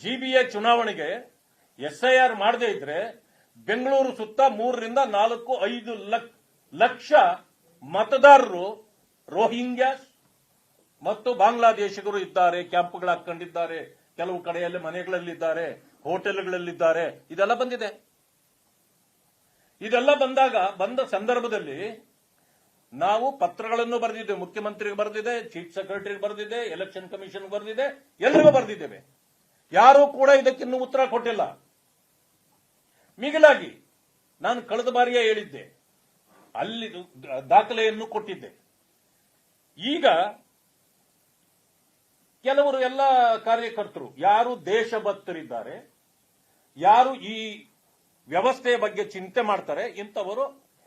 GBA ಚುನಾವಣೆಗೆ SIR ಮಾಡದೇ ಇದ್ರೆ ಬೆಂಗಳೂರು ಸುತ್ತ ಮೂರರಿಂದ ನಾಲ್ಕು, ಐದು ಲಕ್- ಲಕ್ಷ ಮತದಾರರು ರೋಹಿಂಗ್ಯಾಸ್ ಮತ್ತು ಬಾಂಗ್ಲಾದೇಶಿಗರು ಇದ್ದಾರೆ. ಕ್ಯಾಂಪ್ಗಳು ಹಾಕೊಂಡಿದ್ದಾರೆ ಕೆಲವು ಕಡೆಯಲ್ಲಿ ಮನೆಗಳಲ್ಲಿದ್ದಾರೆ, ಹೋಟೆಲ್ಗಳಲ್ಲಿದ್ದಾರೆ. ಇದೆಲ್ಲ ಬಂದಿದೆ. ಇದೆಲ್ಲ ಬಂದಾಗ, ಬಂದ ಸಂದರ್ಭದಲ್ಲಿ ನಾವು ಪತ್ರಗಳನ್ನು ಬರೆದಿದ್ದೇವೆ. ಮುಖ್ಯಮಂತ್ರಿಗೆ ಬರೆದಿದೆ, ಚೀಫ್ ಸೆಕ್ರೆಟರಿಗೆ ಬರೆದಿದೆ, ಎಲೆಕ್ಷನ್ ಕಮಿಷನ್ ಬರೆದಿದೆ. ಎಲ್ಲರಿಗೂ ಬರೆದಿದ್ದೇವೆ. ಯಾರೂ ಕೂಡ ಇದಕ್ಕಿನ್ನೂ ಉತ್ತರ ಕೊಟ್ಟಿಲ್ಲ. ಮಿಗಿಲಾಗಿ ನಾನು ಕಳೆದ ಬಾರಿಯೇ ಹೇಳಿದ್ದೆ. ಅಲ್ಲಿ ದಾಖಲೆಯನ್ನು ಕೊಟ್ಟಿದ್ದೆ. ಈಗ ಕೆಲವರು ಎಲ್ಲ ಕಾರ್ಯಕರ್ತರು, ಯಾರು ದೇಶಭಕ್ತರಿದ್ದಾರೆ, ಯಾರು ಈ ವ್ಯವಸ್ಥೆಯ ಬಗ್ಗೆ ಚಿಂತೆ ಮಾಡ್ತಾರೆ, ಇಂಥವರು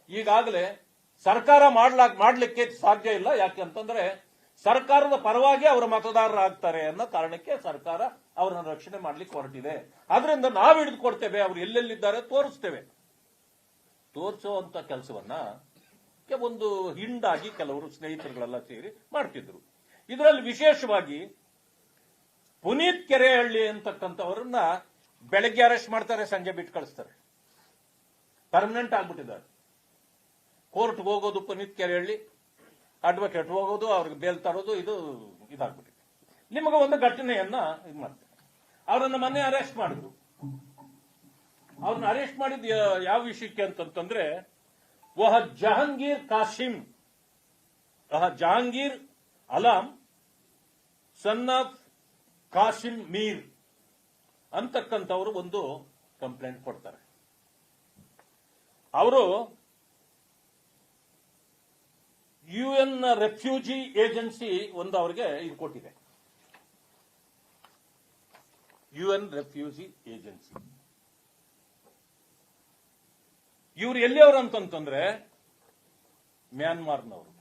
ಈಗಾಗಲೇ ಸರ್ಕಾರ ಮಾಡ್ಲಾಕ್ ಮಾಡ್ಲಿಕ್ಕೆ ಸಾಧ್ಯ ಇಲ್ಲ. ಯಾಕೆಂತಂದ್ರೆ ಸರ್ಕಾರದ ಪರವಾಗಿ ಅವರ ಮತದಾರರಾಗ್ತಾರೆ ಅನ್ನೋ ಕಾರಣಕ್ಕೆ ಸರ್ಕಾರ ಅವರನ್ನು ರಕ್ಷಣೆ ಮಾಡ್ಲಿಕ್ಕೆ ಹೊರಟಿದೆ. ಆದ್ರಿಂದ ನಾವು ಹಿಡಿದುಕೊಡ್ತೇವೆ ಅವರು ಎಲ್ಲೆಲ್ಲಿದ್ದಾರೆ ತೋರಿಸ್ತೇವೆ. ತೋರಿಸುವಂತ ಕೆಲಸವನ್ನ ಒಂದು ಹಿಂಡಾಗಿ ಕೆಲವರು ಸ್ನೇಹಿತರುಗಳೆಲ್ಲ ಸೇರಿ ಮಾಡ್ತಿದ್ರು. ಇದರಲ್ಲಿ ವಿಶೇಷವಾಗಿ ಪುನೀತ್ ಕೆರೆಹಳ್ಳಿ ಅಂತಕ್ಕಂಥವ್ರನ್ನ ಬೆಳಗ್ಗೆ ಅರೆಸ್ಟ್ ಮಾಡ್ತಾರೆ, ಸಂಜೆ ಬಿಟ್ಟು ಕಳಿಸ್ತಾರೆ. ಪರ್ಮನೆಂಟ್ ಆಗ್ಬಿಟ್ಟಿದ್ದಾರೆ. ಕೋರ್ಟ್ಗೆ ಹೋಗೋದು ಪುನೀತ್ ಕೆರೆಹಳ್ಳಿ. ಅಡ್ವೊಕೇಟ್ ಹೋಗೋದು, ಅವ್ರಿಗೆ ಬೇಲ್ ತರೋದು, ಇದು ಇದಾಗ್ಬಿಟ್ಟಿದೆ. ನಿಮಗೆ ಒಂದು ಘಟನೆಯನ್ನ ಇದು ಮಾಡ್ತಾರೆ ಅವರನ್ನ ಮೊನ್ನೆ ಅರೆಸ್ಟ್ ಮಾಡಿದ್ರು. ಅವ್ರನ್ನ ಅರೆಸ್ಟ್ ಮಾಡಿದ ಯಾವ ವಿಷಯಕ್ಕೆ ಅಂತಂತಂದ್ರೆ, ವಹ ಜಹಾಂಗೀರ್ ಕಾಸಿಂ. ವಹ ಜಹಾಂಗೀರ್ ಅಲಾಂ ಸನ್ ಆಫ್ ಕಾಸಿಂ ಮೀರ್ ಅಂತಕ್ಕಂಥವ್ರು ಒಂದು ಕಂಪ್ಲೇಂಟ್ ಕೊಡ್ತಾರೆ. ಅವರು ಯು ಎನ್ ರೆಫ್ಯೂಜಿ ಏಜೆನ್ಸಿ ಒಂದು ಅವರಿಗೆ ಇದು ಕೊಟ್ಟಿದೆ. ಯು ಎನ್ ರೆಫ್ಯೂಜಿ ಏಜೆನ್ಸಿ ಇವ್ರು ಎಲ್ಲಿಯವರು ಅಂತಂತಂದ್ರೆ ಮ್ಯಾನ್ಮಾರ್ನವರು,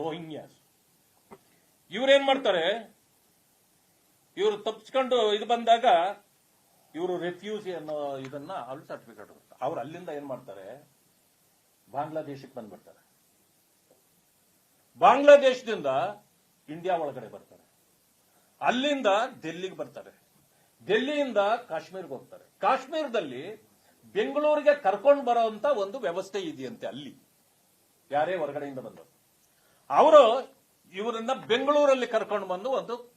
ರೋಹಿಂಗ್ಯಾಸ್. ಇವ್ರೇನ್ ಮಾಡ್ತಾರೆ? ಇವರು ತಪ್ಪಿಸ್ಕೊಂಡು ಇದು ಬಂದಾಗ ಇವರು ರೆಫ್ಯೂಜಿ ಅನ್ನೋ ಇದನ್ನ ಅಲ್ಲಿ ಸರ್ಟಿಫಿಕೇಟ್ ಅವ್ರು ಅಲ್ಲಿಂದ ಏನ್ ಮಾಡ್ತಾರೆ? ಬಾಂಗ್ಲಾದೇಶಕ್ಕೆ ಬಂದ್ಬಿಡ್ತಾರೆ. ಬಾಂಗ್ಲಾದೇಶದಿಂದ ಇಂಡಿಯಾ ಒಳಗಡೆ ಬರ್ತಾರೆ. ಅಲ್ಲಿಂದ ಡೆಲ್ಲಿಗೆ ಬರ್ತಾರೆ. ಡೆಲ್ಲಿಯಿಂದ ಕಾಶ್ಮೀರ್ಗೆ ಹೋಗ್ತಾರೆ. ಕಾಶ್ಮೀರದಲ್ಲಿ ಬೆಂಗಳೂರಿಗೆ ಕರ್ಕೊಂಡು ಬರೋಂತ ಒಂದು ವ್ಯವಸ್ಥೆ ಇದೆಯಂತೆ ಅಲ್ಲಿ. ಯಾರೇ ಹೊರಗಡೆಯಿಂದ ಬಂದರು ಅವರು ಇವರನ್ನ ಬೆಂಗಳೂರಲ್ಲಿ ಕರ್ಕೊಂಡು ಬಂದು ಒಂದು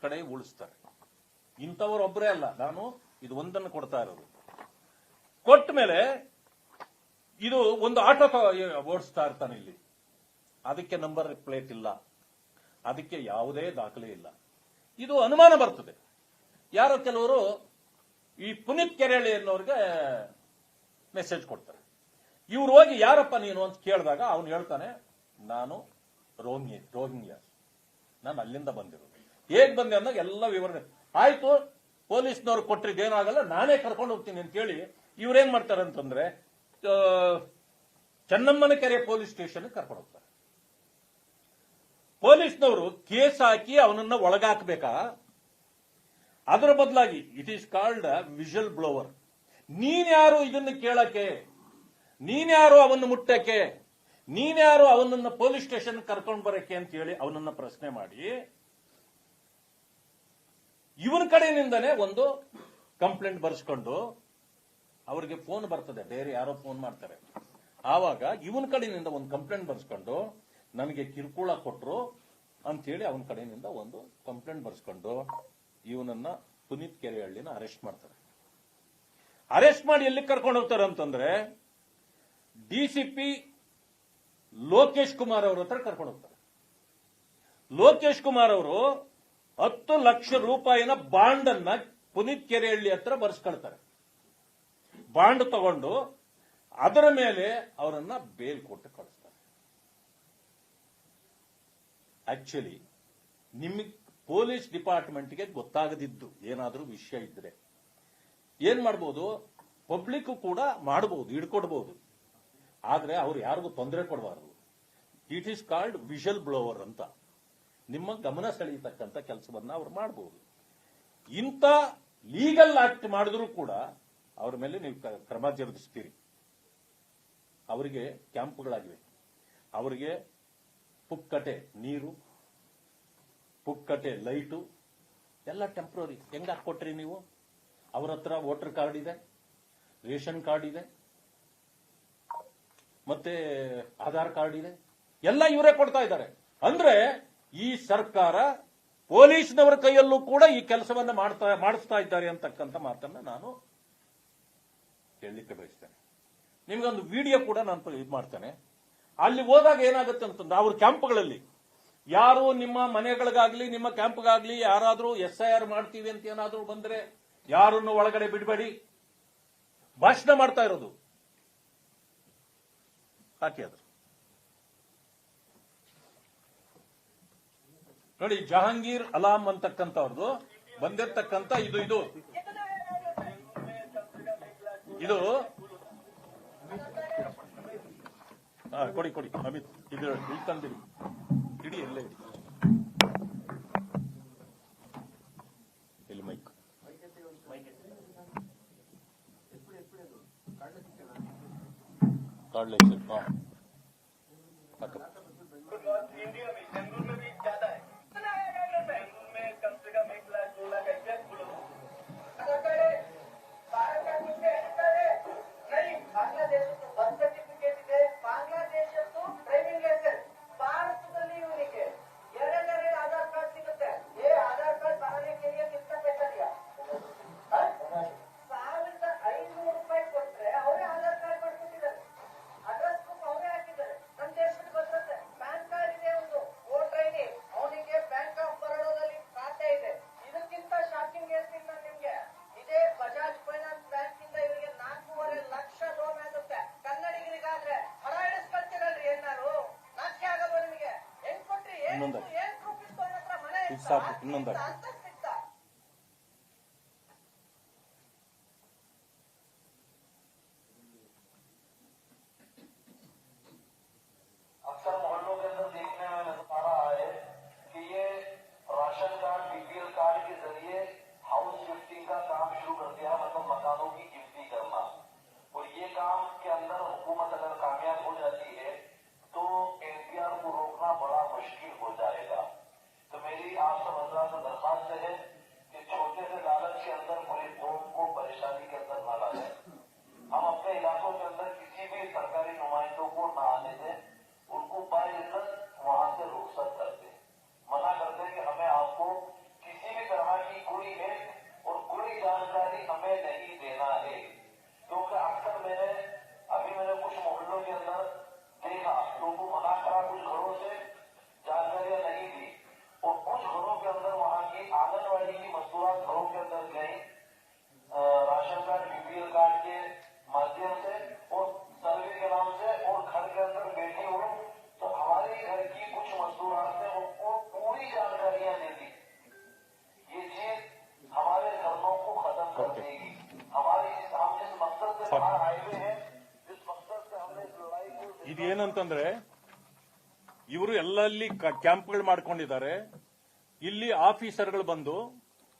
ಕಡೆ ಉಳಿಸ್ತಾರೆ. ಇಂಥವರೊಬ್ಬರೇ ಅಲ್ಲ. ನಾನು ಇದು ಒಂದನ್ನು ಕೊಡ್ತಾ ಇರೋದು. ಕೊಟ್ಟ ಮೇಲೆ ಇದು ಒಂದು ಆಟೋ ಓಡಿಸ್ತಾ ಇರ್ತಾನೆ ಇಲ್ಲಿ. ಅದಕ್ಕೆ ನಂಬರ್ ಪ್ಲೇಟ್ ಇಲ್ಲ. ಅದಕ್ಕೆ ಯಾವುದೇ ದಾಖಲೆ ಇಲ್ಲ. ಇದು ಅನುಮಾನ ಬರ್ತದೆ. ಯಾರೋ ಕೆಲವರು ಈ ಪುನೀತ್ ಕೆರೆಳಿ ಅನ್ನೋರಿಗೆ ಮೆಸೇಜ್ ಕೊಡ್ತಾರೆ. ಇವ್ರು ಹೋಗಿ, ಯಾರಪ್ಪ ನೀನು? ಅಂತ ಕೇಳಿದಾಗ ಅವನು ಹೇಳ್ತಾನೆ, ನಾನು ರೋಹಿಂಗ್ಯ ರೋಹಿಂಗ್ಯಾಸ್ ನಾನು ಅಲ್ಲಿಂದ ಬಂದಿರೋದು. ಹೇಗ್ ಬಂದೆ ಅಂದಾಗ ಎಲ್ಲ ವಿವರಣೆ. ಆಯ್ತು, ಪೊಲೀಸ್ನವ್ರು ಕೊಟ್ಟರಿಗೆ ಏನಾಗಲ್ಲ, ನಾನೇ ಕರ್ಕೊಂಡು ಹೋಗ್ತೀನಿ ಅಂತ ಹೇಳಿ ಇವ್ರೇನ್ ಮಾಡ್ತಾರೆ ಅಂತಂದ್ರೆ ಚೆನ್ನಮ್ಮನ ಕೆರೆ ಪೊಲೀಸ್ ಸ್ಟೇಷನ್ ಕರ್ಕೊಂಡು ಹೋಗ್ತಾರೆ. ಪೊಲೀಸ್ನವರು ಕೇಸ್ ಹಾಕಿ ಅವನನ್ನ ಒಳಗಾಕ್ಬೇಕಾ? ಅದರ ಬದಲಾಗಿ it is called whistle blower ನೀನ್ಯಾರು ಇದನ್ನು ಕೇಳಕ್ಕೆ? ನೀನ್ಯಾರು ಅವನ್ನು ಮುಟ್ಟಕ್ಕೆ? ನೀನ್ಯಾರು ಅವನನ್ನ ಪೊಲೀಸ್ ಸ್ಟೇಷನ್ ಕರ್ಕೊಂಡು ಬರಕ್ಕೆ ಅಂತ ಹೇಳಿ ಅವನನ್ನ ಪ್ರಶ್ನೆ ಮಾಡಿ. ಇವನ ಕಡೆಯಿಂದನೇ ಒಂದು ಕಂಪ್ಲೇಂಟ್ ಬರೆಸ್ಕೊಂಡು ಅವರಿಗೆ ಫೋನ್ ಬರ್ತದೆ. ಬೇರೆ ಯಾರೋ ಫೋನ್ ಮಾಡ್ತಾರೆ. ಆವಾಗ ಇವನ ಕಡೆಯಿಂದ ಒಂದು ಕಂಪ್ಲೇಂಟ್ ಬರೆಸ್ಕೊಂಡು ನನಗೆ ಕಿರುಕುಳ ಕೊಟ್ಟರು ಅಂತೇಳಿ ಅವನ ಕಡೆಯಿಂದ ಒಂದು ಕಂಪ್ಲೇಂಟ್ ಬರೆಸ್ಕೊಂಡು ಇವನನ್ನ ಪುನೀತ್ ಕೆರೆಹಳ್ಳಿನ ಅರೆಸ್ಟ್ ಮಾಡ್ತಾರೆ. ಅರೆಸ್ಟ್ ಮಾಡಿ ಎಲ್ಲಿ ಕರ್ಕೊಂಡು ಹೋಗ್ತಾರೆ ಅಂತಂದ್ರೆ ಡಿಸಿಪಿ ಲೋಕೇಶ್ ಕುಮಾರ್ ಅವ್ರ ಹತ್ರ ಕರ್ಕೊಂಡು ಹೋಗ್ತಾರೆ. ಲೋಕೇಶ್ ಕುಮಾರ್ ಅವರು ಹತ್ತು ಲಕ್ಷ ರೂಪಾಯಿನ ಬಾಂಡ್ ಅನ್ನ ಪುನೀತ್ ಕೆರೆಹಳ್ಳಿ ಹತ್ರ ಬರ್ಸ್ಕೊಳ್ತಾರೆ. ಬಾಂಡ್ ತಗೊಂಡು ಅದರ ಮೇಲೆ ಅವರನ್ನ ಬೇಲ್ ಕೊಟ್ಟು ಕಳಿಸ್ತಾರೆ. ಆಕ್ಚುಲಿ ನಿಮಗೆ ಪೊಲೀಸ್ ಡಿಪಾರ್ಟ್ಮೆಂಟ್ಗೆ ಗೊತ್ತಾಗದಿದ್ದು ಏನಾದರೂ ವಿಷಯ ಇದ್ರೆ. ಏನ್ ಮಾಡ್ಬೋದು? ಪಬ್ಲಿಕ್ ಕೂಡ ಮಾಡಬಹುದು ಹಿಡ್ಕೊಡ್ಬಹುದು ಆದ್ರೆ ಅವ್ರು ಯಾರಿಗೂ ತೊಂದರೆ ಕೊಡಬಾರದು. It is called whistle blower ಅಂತ. ನಿಮ್ಮ ಗಮನ ಸೆಳೆಯತಕ್ಕಂಥ ಕೆಲಸವನ್ನ ಅವ್ರು ಮಾಡಬಹುದು ಇಂಥ ಲೀಗಲ್ ಆಕ್ಟ್ ಮಾಡಿದ್ರು ಕೂಡ ಅವ್ರ ಮೇಲೆ ನೀವು ಕ್ರಮ ಜರುಗಿಸ್ತೀರಿ. ಅವರಿಗೆ ಕ್ಯಾಂಪ್ಗಳಾಗಿವೆ. ಅವರಿಗೆ ಪುಕ್ಕಟೆ ನೀರು, ಪುಕ್ಕಟೆ ಲೈಟು, ಎಲ್ಲ ಟೆಂಪ್ರರಿ ಹೆಂಗ್ ಹಾಕೊಟ್ರಿ ನೀವು? ಅವ್ರ ಹತ್ರ ವೋಟರ್ ಕಾರ್ಡ್ ಇದೆ, ರೇಷನ್ ಕಾರ್ಡ್ ಇದೆ, ಮತ್ತೆ ಆಧಾರ್ ಕಾರ್ಡ್ ಇದೆ, ಎಲ್ಲ ಇವರೇ ಕೊಡ್ತಾ ಇದ್ದಾರೆ. ಅಂದ್ರೆ ಈ ಸರ್ಕಾರ ಪೊಲೀಸ್ನವರ ಕೈಯಲ್ಲೂ ಕೂಡ ಈ ಕೆಲಸವನ್ನು ಮಾಡ್ತಾ, ಮಾಡಿಸ್ತಾ ಇದ್ದಾರೆ ಅಂತಕ್ಕಂಥ ಮಾತನ್ನ ನಾನು ಹೇಳಲಿಕ್ಕೆ ಬಯಸ್ತೇನೆ. ನಿಮ್ಗೊಂದು ವಿಡಿಯೋ ಕೂಡ ನಾನು ಇದು ಮಾಡ್ತೇನೆ. ಅಲ್ಲಿ ಹೋದಾಗ ಏನಾಗುತ್ತೆ ಅಂತಂದ್ರೆ ಅವ್ರ ಕ್ಯಾಂಪ್ಗಳಲ್ಲಿ, ಯಾರು ನಿಮ್ಮ ಮನೆಗಳಿಗಾಗ್ಲಿ, ನಿಮ್ಮ ಕ್ಯಾಂಪ್ಗಾಗ್ಲಿ ಯಾರಾದ್ರೂ ಎಸ್ ಐ ಆರ್ ಮಾಡ್ತೀವಿ ಅಂತ ಏನಾದ್ರೂ ಬಂದ್ರೆ, ಯಾರನ್ನು ಒಳಗಡೆ ಬಿಡಬೇಡಿ. ಭಾಷಣ ಮಾಡ್ತಾ ಇರೋದು. ಹಾಕಿ ಅದು ನೋಡಿ, ಜಹಾಂಗೀರ್ ಅಲಾಂ ಅಂತಕ್ಕಂಥವ್ರದ್ದು ಬಂದಿರ್ತಕ್ಕಂಥ ಇದು ಇದು. ಇದು ಕೊಡಿ ಕೊಡಿ. ಅಮಿತ್ ಇದು ಇಲ್ಲಿ ತಂದಿರಿ ಇಡಿ ಎಲ್ಲ ಇಡಿ. ಇನ್ನೊಂದು. ಏನ್ ಪ್ರೂಫ್ ಇಸ್ಕೊಂಡ್ ಹತ್ರ ಮನೆ ಇದು ಸಾಕು, ಇನ್ನೊಂದು. मुश्किल हो जाएगा। तो मेरी आप सबसे दरखास्त है कि छोटे से लालच के अंदर पूरी कौम को परेशानी के अंदर न डालें हम अपने इलाकों के अंदर किसी भी सरकारी नुमाइंदों को न आने दें, उनको बाइज्जत वहाँ से रुखसत कर मना कर दें कि हमें आपको किसी भी तरह की कोई हेल्प और कोई जानकारी हमें नहीं देना है। क्योंकि अक्सर मैंने, अभी मैंने कुछ मोहल्लों के अंदर देखा, लोगों को मना करा कुछ घरों से ಇದೇನಂತಂದ್ರೆ ಇವರು ಎಲ್ಲಲ್ಲಿ ಕ್ಯಾಂಪ್ಗಳು ಮಾಡ್ಕೊಂಡಿದ್ದಾರೆ. ಇಲ್ಲಿ ಆಫೀಸರ್ಗಳು ಬಂದು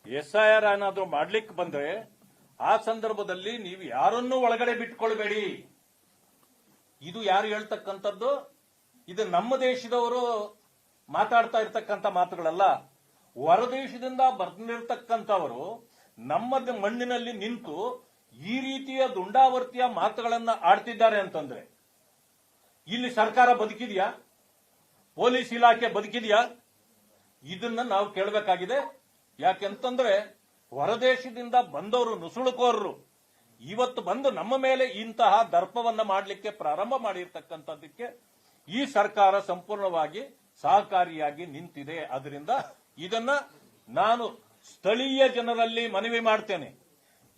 ಎಸ್ ಐ ಆರ್ ಏನಾದರೂ ಮಾಡ್ಲಿಕ್ಕೆ ಬಂದ್ರೆ, ಆ ಸಂದರ್ಭದಲ್ಲಿ ನೀವು ಯಾರನ್ನೂ ಒಳಗಡೆ ಬಿಟ್ಕೊಳ್ಬೇಡಿ. ಇದು ಯಾರು ಹೇಳ್ತಕ್ಕಂಥದ್ದು? ಇದು ನಮ್ಮ ದೇಶದವರು ಮಾತಾಡ್ತಾ ಇರ್ತಕ್ಕಂಥ ಮಾತುಗಳಲ್ಲ. ಹೊರದೇಶದಿಂದ ಬರ್ದಿರ್ತಕ್ಕಂಥವರು ನಮ್ಮ ಮಣ್ಣಿನಲ್ಲಿ ನಿಂತು ಈ ರೀತಿಯ ದುಂಡಾವರ್ತಿಯ ಮಾತುಗಳನ್ನ ಆಡ್ತಿದ್ದಾರೆ ಅಂತಂದ್ರೆ ಇಲ್ಲಿ ಸರ್ಕಾರ ಬದುಕಿದೆಯಾ? ಪೊಲೀಸ್ ಇಲಾಖೆ ಬದುಕಿದೆಯಾ? ಇದನ್ನ ನಾವು ಕೇಳಬೇಕಾಗಿದೆ. ಯಾಕೆಂತಂದ್ರೆ ಹೊರದೇಶದಿಂದ ಬಂದವರು ನುಸುಳುಕೋರರು. ಇವತ್ತು ಬಂದು ನಮ್ಮ ಮೇಲೆ ಇಂತಹ ದರ್ಪವನ್ನ ಮಾಡಲಿಕ್ಕೆ ಪ್ರಾರಂಭ ಮಾಡಿರ್ತಕ್ಕಂಥದ್ದಕ್ಕೆ ಈ ಸರ್ಕಾರ ಸಂಪೂರ್ಣವಾಗಿ ಸಹಕಾರಿಯಾಗಿ ನಿಂತಿದೆ. ಅದರಿಂದ ಇದನ್ನ ನಾನು ಸ್ಥಳೀಯ ಜನರಲ್ಲಿ ಮನವಿ ಮಾಡ್ತೇನೆ.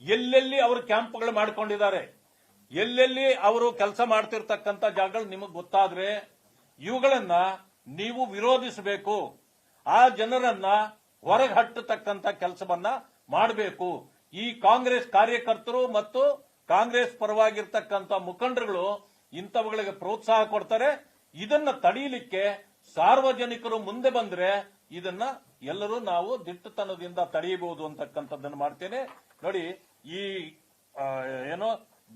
ಎಲ್ಲೆಲ್ಲಿ ಅವರು ಕ್ಯಾಂಪ್ಗಳು ಮಾಡ್ಕೊಂಡಿದ್ದಾರೆ? ಎಲ್ಲೆಲ್ಲಿ ಅವರು ಕೆಲಸ ಮಾಡ್ತಿರ್ತಕ್ಕಂಥ ಜಾಗಗಳು ನಿಮಗೆ ಗೊತ್ತಾದ್ರೆ ಇವುಗಳನ್ನ ನೀವು ವಿರೋಧಿಸಬೇಕು. ಆ ಜನರನ್ನ ಹೊರಗೆ ಹಟ್ಟತಕ್ಕಂಥ ಕೆಲಸವನ್ನ ಮಾಡಬೇಕು. ಈ ಕಾಂಗ್ರೆಸ್ ಕಾರ್ಯಕರ್ತರು ಮತ್ತು ಕಾಂಗ್ರೆಸ್ ಪರವಾಗಿರ್ತಕ್ಕಂಥ ಮುಖಂಡರುಗಳು ಇಂಥವುಗಳಿಗೆ ಪ್ರೋತ್ಸಾಹ ಕೊಡ್ತಾರೆ. ಇದನ್ನ ತಡೆಯಲಿಕ್ಕೆ ಸಾರ್ವಜನಿಕರು ಮುಂದೆ ಬಂದ್ರೆ ಇದನ್ನ ಎಲ್ಲರೂ ನಾವು ದಿಟ್ಟತನದಿಂದ ತಡೆಯಬಹುದು ಅಂತಕ್ಕಂಥದ್ದನ್ನು ಮಾಡ್ತೇನೆ. ನೋಡಿ, ಈ ಏನೋ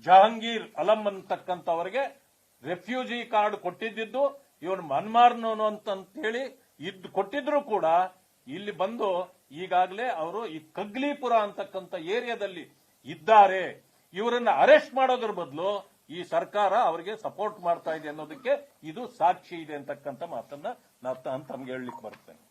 ಜಹಾಂಗೀರ್ ಅಲಂ ಅಂತಕ್ಕಂಥವರಿಗೆ ರೆಫ್ಯೂಜಿ ಕಾರ್ಡ್ ಕೊಟ್ಟಿದ್ದು ಇವನು ಮನ್ಮಾರ್ನೋನು ಅಂತ ಹೇಳಿ ಇದ್ ಕೊಟ್ಟಿದ್ರು ಕೂಡ ಇಲ್ಲಿ ಬಂದು ಈಗಾಗಲೇ ಅವರು ಈ ಕಗ್ಲಿಪುರ ಅಂತಕ್ಕಂಥ ಏರಿಯಾದಲ್ಲಿ ಇದ್ದಾರೆ. ಇವರನ್ನ ಅರೆಸ್ಟ್ ಮಾಡೋದ್ರ ಬದಲು ಈ ಸರ್ಕಾರ ಅವರಿಗೆ ಸಪೋರ್ಟ್ ಮಾಡ್ತಾ ಇದೆ ಅನ್ನೋದಕ್ಕೆ ಇದು ಸಾಕ್ಷಿ ಇದೆ ಅಂತಕ್ಕಂಥ ಮಾತನ್ನ ನಾನು ತಮ್ಗೆ ಹೇಳಲಿಕ್ಕೆ ಬರ್ತೇನೆ.